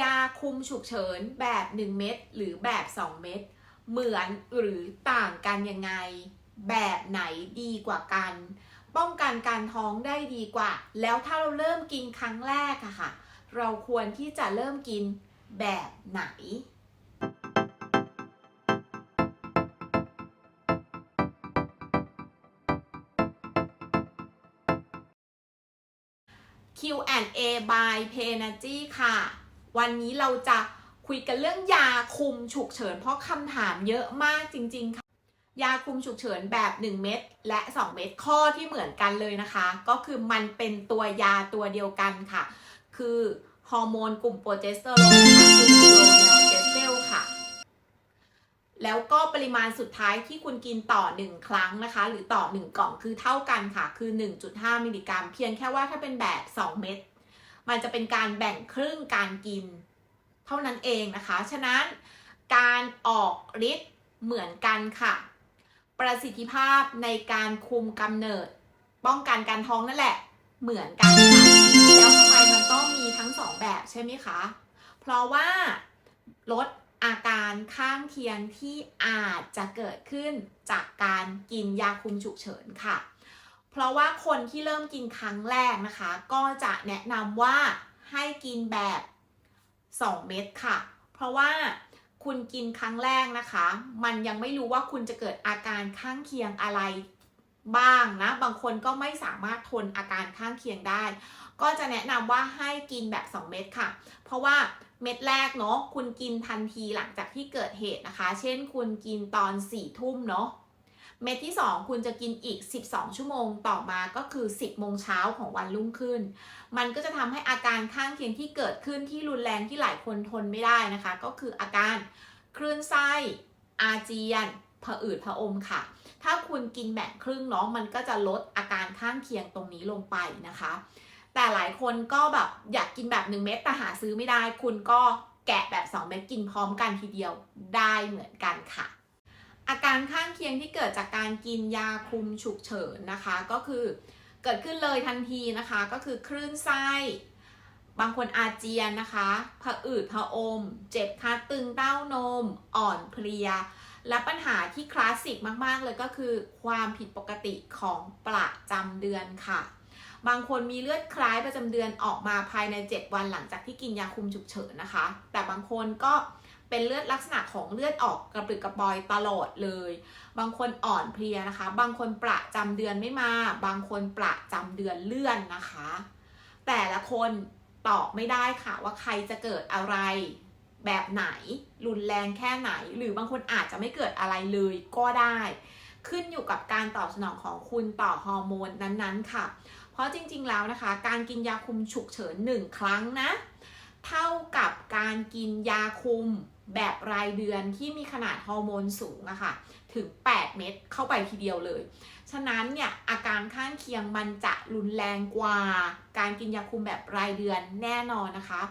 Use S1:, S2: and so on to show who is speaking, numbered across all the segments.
S1: ยาคุมฉุกเฉินแบบ 1 เม็ดหรือแบบ 2 เม็ดเหมือนหรือต่างกันยังไง แบบไหนดีกว่ากัน ป้องกันการท้องได้ดีกว่า แล้วถ้าเราเริ่มกินครั้งแรกอะค่ะ เราควรที่จะเริ่มกินแบบไหน Q&A by p e n e r g y ค่ะ วันนี้เราจะคุยกันเรื่องยาคุมฉุกเฉิน เพราะคำถามเยอะมากจริงๆค่ะ ยาคุมฉุกเฉินแบบ 1 เม็ดและ 2 เม็ดข้อที่เหมือนกันเลยนะคะ ก็คือมันเป็นตัวยาตัวเดียวกันค่ะ คือฮอร์โมนกลุ่มโปรเจสเตอโรนคะคือโรเนลเจสเตลค่ะ แล้วก็ปริมาณสุดท้ายที่คุณกินต่อ 1 ครั้งนะคะ หรือต่อ 1 กล่องคือเท่ากันค่ะ คือ 1.5 มิลลิกรัม เพียงแค่ว่าถ้าเป็นแบบ 2 เม็ด มันจะเป็นการแบ่งครึ่งการกิน เท่านั้นเองนะคะ ฉะนั้นการออกฤทธิ์เหมือนกันค่ะ ประสิทธิภาพในการคุมกำเนิด ป้องกันการท้องนั่นแหละ เหมือนกันค่ะแล้วทำไมมันต้องมีทั้งสองแบบใช่ไหมคะ เพราะว่าลดอาการข้างเคียงที่อาจจะเกิดขึ้นจากการกินยาคุมฉุกเฉินค่ะ เพราะว่าคนที่เริ่มกินครั้งแรกนะคะ ก็จะแนะนำว่าให้กินแบบ 2 เม็ดค่ะ เพราะว่าคุณกินครั้งแรกนะคะ มันยังไม่รู้ว่าคุณจะเกิดอาการข้างเคียงอะไรบ้างนะ บางคนก็ไม่สามารถทนอาการข้างเคียงได้ ก็จะแนะนำว่าให้กินแบบ 2 เม็ดค่ะ เพราะว่าเม็ดแรกเนาะคุณกินทันทีหลังจากที่เกิดเหตุนะคะ เช่นคุณกินตอน4ี่ทุ่มเนาะ เม็ดที่ 2 คุณจะกินอีก 12 ชั่วโมงต่อมาก็คือ 10 โมงเช้าของวันรุ่งขึ้น มันก็จะทำให้อาการข้างเคียงที่เกิดขึ้นที่รุนแรงที่หลายคนทนไม่ได้นะคะ ก็คืออาการคลื่นไส้ อาเจียนผะอืดผะอมค่ะ ถ้าคุณกินแบ่งครึ่งเนาะมันก็จะลดอาการข้างเคียงตรงนี้ลงไปนะคะ แต่หลายคนก็แบบอยากกินแบบ 1 เม็ดแต่หาซื้อไม่ได้ คุณก็แกะแบบ 2 เม็ดกินพร้อมกันทีเดียวได้เหมือนกันค่ะ อาการข้างเคียงที่เกิดจากการกินยาคุมฉุกเฉินนะคะ ก็คือเกิดขึ้นเลยทันทีนะคะ ก็คือคลื่นไส้บางคนอาเจียนนะคะผะอืดผะอม เจ็บคัดตึงเต้านม อ่อนเพลีย และปัญหาที่คลาสสิกมาก ๆ เลยก็คือความผิดปกติของประจำเดือนค่ะ บางคนมีเลือดคล้ายประจำเดือนออกมาภายใน 7 วันหลังจากที่กินยาคุมฉุกเฉินนะคะ แต่บางคนก็ เป็นเลือดลักษณะของเลือดออกกระปรึกกระปอยตลอดเลย บางคนอ่อนเพลียนะคะ บางคนประจำเดือนไม่มา บางคนประจำเดือนเลื่อนนะคะ แต่ละคนตอบไม่ได้ค่ะว่าใครจะเกิดอะไร แบบไหน รุนแรงแค่ไหน หรือบางคนอาจจะไม่เกิดอะไรเลยก็ได้ ขึ้นอยู่กับการตอบสนองของคุณต่อฮอร์โมนนั้นๆ ค่ะ เพราะจริงๆแล้วนะคะ การกินยาคุมฉุกเฉิน 1 ครั้งนะ การกินยาคุมแบบรายเดือนที่มีขนาดฮอร์โมนสูงอะค่ะ ถึง 8 เม็ดเข้าไปทีเดียวเลย ฉะนั้นเนี่ยอาการข้างเคียงมันจะรุนแรงกว่า การกินยาคุมแบบรายเดือนแน่นอนนะคะ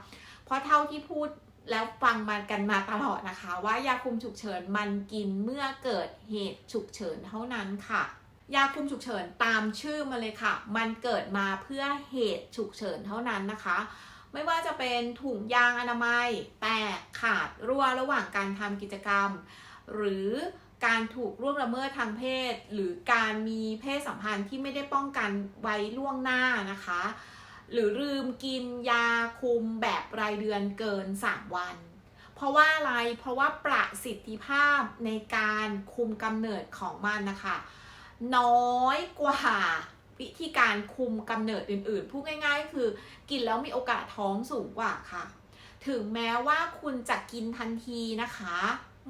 S1: เพราะเท่าที่พูดแล้วฟังมากันมาตลอดนะคะ ว่ายาคุมฉุกเฉินมันกินเมื่อเกิดเหตุฉุกเฉินเท่านั้นค่ะ ยาคุมฉุกเฉินตามชื่อมาเลยค่ะ มันเกิดมาเพื่อเหตุฉุกเฉินเท่านั้นนะคะ ไม่ว่าจะเป็นถุงยางอนามัย แตกขาดรั่วระหว่างการทำกิจกรรม หรือการถูกล่วงละเมิดทางเพศ หรือการมีเพศสัมพันธ์ที่ไม่ได้ป้องกันไว้ล่วงหน้านะคะ หรือลืมกินยาคุมแบบรายเดือนเกิน 3 วัน เพราะว่าอะไร เพราะว่าประสิทธิภาพในการคุมกำเนิดของมันนะคะ น้อยกว่า วิธีการคุมกำเนิดอื่นๆ พูดง่ายๆ คือ กินแล้วมีโอกาสท้องสูงกว่าค่ะ ถึงแม้ว่าคุณจะกินทันทีนะคะ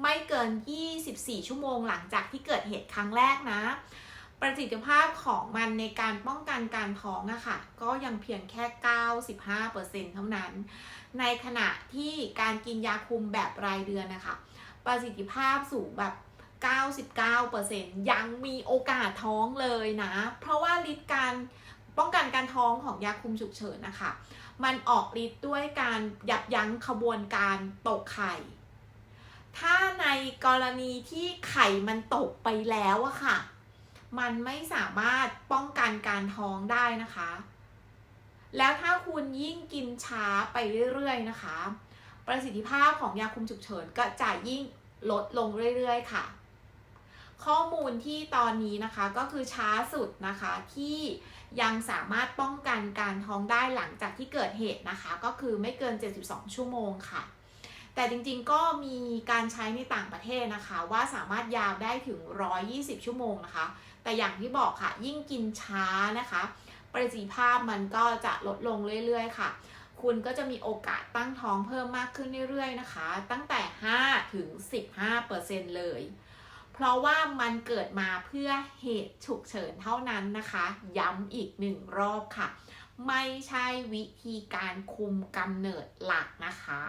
S1: ไม่เกิน 24 ชั่วโมงหลังจากที่เกิดเหตุครั้งแรกนะ ประสิทธิภาพของมันในการป้องกันการท้องอะค่ะ ก็ยังเพียงแค่ 95%เท่านั้น ในขณะที่การกินยาคุมแบบรายเดือนนะคะ ประสิทธิภาพสูงแบบ 99%ยังมีโอกาสท้องเลยนะ เพราะว่าฤทธิ์การป้องกันการท้องของยาคุมฉุกเฉินนะคะ มันออกฤทธิ์ด้วยการยับยั้งขบวนการตกไข่ ถ้าในกรณีที่ไข่มันตกไปแล้วอะค่ะ มันไม่สามารถป้องกันการท้องได้นะคะ แล้วถ้าคุณยิ่งกินช้าไปเรื่อยๆนะคะ ประสิทธิภาพของยาคุมฉุกเฉินก็จะยิ่งลดลงเรื่อยๆค่ะ ข้อมูลที่ตอนนี้นะคะก็คือช้าสุดนะคะที่ยังสามารถป้องกันการท้องได้หลังจากที่เกิดเหตุนะคะ ก็คือไม่เกิน 72 ชั่วโมงค่ะ แต่จริงๆก็มีการใช้ในต่างประเทศนะคะ ว่าสามารถยาวได้ถึง 120 ชั่วโมงนะคะ แต่อย่างที่บอกค่ะยิ่งกินช้านะคะ ประสิทธิภาพมันก็จะลดลงเรื่อยๆค่ะ คุณก็จะมีโอกาสตั้งท้องเพิ่มมากขึ้นเรื่อยๆนะคะ ตั้งแต่ 5 ถึง 15%เลย เพราะว่ามันเกิดมาเพื่อเหตุฉุกเฉินเท่านั้นนะคะ ย้ำอีกหนึ่งรอบค่ะ ไม่ใช่วิธีการคุมกำเนิดหลักนะคะ